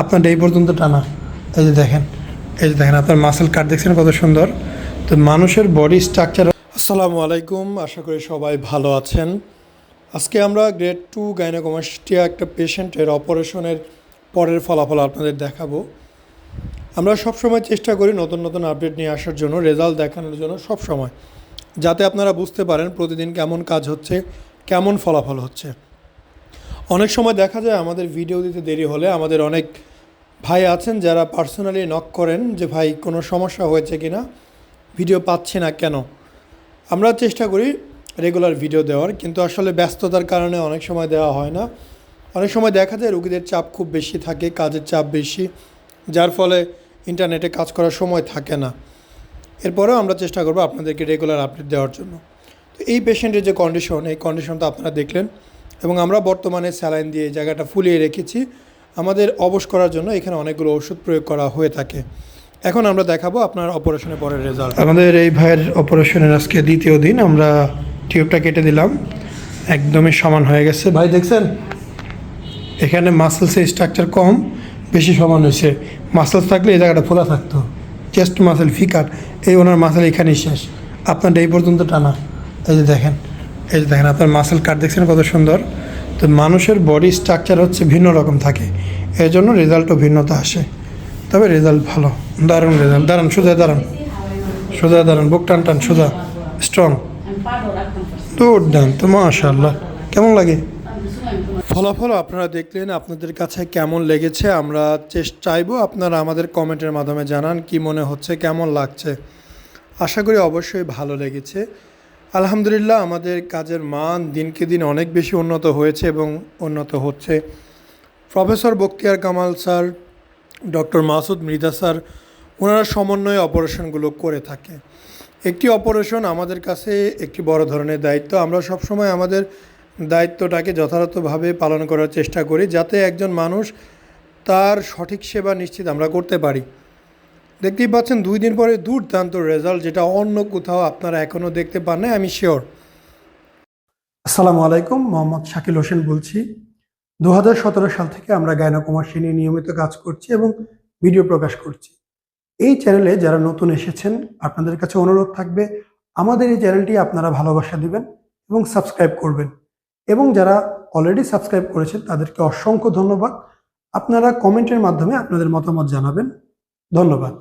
আপনার এই পর্যন্ত টানা। এই যে দেখেন, এই যে দেখেন, আপনার মাসেল কাট দেখছেন কত সুন্দর। তো মানুষের বডি স্ট্রাকচার আসসালামু আলাইকুম, আশা করি সবাই ভালো আছেন। আজকে আমরা গ্রেড টু গাইনোকমাস্টিয়া একটা পেশেন্টের অপারেশনের পরের ফলাফল আপনাদের দেখাবো। আমরা সবসময় চেষ্টা করি নতুন নতুন আপডেট নিয়ে আসার জন্য রেজাল্ট দেখানোর জন্য সব সময় যাতে আপনারা বুঝতে পারেন প্রতিদিন কেমন কাজ হচ্ছে, কেমন ফলাফল হচ্ছে। অনেক সময় দেখা যায় আমাদের ভিডিও দিতে দেরি হলে আমাদের অনেক ভাই আছেন যারা পার্সোনালি নক করেন যে, ভাই, কোনো সমস্যা হয়েছে কি না ভিডিও পাচ্ছি না কেন? আমরা চেষ্টা করি রেগুলার ভিডিও দেওয়ার, কিন্তু আসলে ব্যস্ততার কারণে অনেক সময় দেওয়া হয় না। অনেক সময় দেখা যায় রুগীদের চাপ খুব বেশি থাকে, কাজের চাপ বেশি, যার ফলে ইন্টারনেটে কাজ করার সময় থাকে না। এরপরেও আমরা চেষ্টা করব আপনাদেরকে রেগুলার আপডেট দেওয়ার জন্য। তো এই পেশেন্টের যে কন্ডিশন এই কন্ডিশনটা আপনারা দেখলেন এবং আমরা বর্তমানে স্যালাইন দিয়ে জায়গাটা ফুলিয়ে রেখেছি। আমাদের অবশ করার জন্য এখানে অনেকগুলো ওষুধ প্রয়োগ করা হয়ে থাকে। এখন আমরা দেখাবো আপনার অপারেশনের পরের রেজাল্ট আমাদের এই ভাইয়ের অপারেশনের আজকে দ্বিতীয় দিন, আমরা টিউবটা কেটে দিলাম। একদমই সমান হয়ে গেছে। ভাই, দেখছেন? এখানে মাসেলসের স্ট্রাকচার কম, বেশি সমান হয়েছে। মাসেলস থাকলে এই জায়গাটা খোলা থাকতো। চেস্ট মাসেল ফিকার, এই ওনার মাসেল এখানেই শেষ। আপনার এই পর্যন্ত টানা। এই যে দেখেন, এই যে দেখেন, আপনার মাসেল কাট দেখছেন কত সুন্দর? তো মানুষের বডি স্ট্রাকচার হচ্ছে ভিন্ন রকম থাকে। এর জন্য রেজাল্টও ভিন্নতা আসে। তবে রেজাল্ট ভালো। দারুণ রেজাল্ট দাঁড়ান সোজা দাঁড়ান সোজা দাঁড়ান বুক টান টান, সোজা। স্ট্রং দুর্দান্ত মাশাল্লাহ কেমন লাগে? ফলাফল আপনারা দেখলেন। আপনাদের কাছে কেমন লেগেছে আমরা চেষ্টা চাইব। আপনারা আমাদের কমেন্টের মাধ্যমে জানান কি মনে হচ্ছে, কেমন লাগছে। আশা করি অবশ্যই ভালো লেগেছে। আলহামদুলিল্লাহ, আমাদের কাজের মান দিনকে দিন অনেক বেশি উন্নত হয়েছে এবং উন্নত হচ্ছে। Professor Bakhtiar Kamal sir, doctor Masud Mridha sir, ওনারা সমন্বয়ে অপারেশনগুলো করে থাকে। একটি অপারেশন আমাদের কাছে একটি বড় ধরনের দায়িত্ব। আমরা সবসময় আমাদের দায়িত্বটাকে যথাযথভাবে পালন করার চেষ্টা করি যাতে একজন মানুষ তার সঠিক সেবা নিশ্চিত আমরা করতে পারি। দেখতেই পাচ্ছেন, দুই দিন পরে দুর্দান্ত রেজাল্ট যেটা অন্য কোথাও আপনারা এখনও দেখতে পান না আমি শিওর আসসালামু আলাইকুম, মোহাম্মদ শাকিল হোসেন বলছি। দু হাজার সতেরো সাল থেকে আমরা গায়নাকুমার্সী নিয়ে নিয়মিত কাজ করছি এবং ভিডিও প্রকাশ করছি। এই চ্যানেলে যারা নতুন এসেছেন, আপনাদের কাছে অনুরোধ থাকবে, আমাদের এই চ্যানেলটি আপনারা ভালোবাসা দিবেন এবং সাবস্ক্রাইব করবেন। এবং যারা অলরেডি সাবস্ক্রাইব করেছেন, তাদেরকে অসংখ্য ধন্যবাদ। আপনারা কমেন্টের মাধ্যমে আপনাদের মতামত জানাবেন। ধন্যবাদ।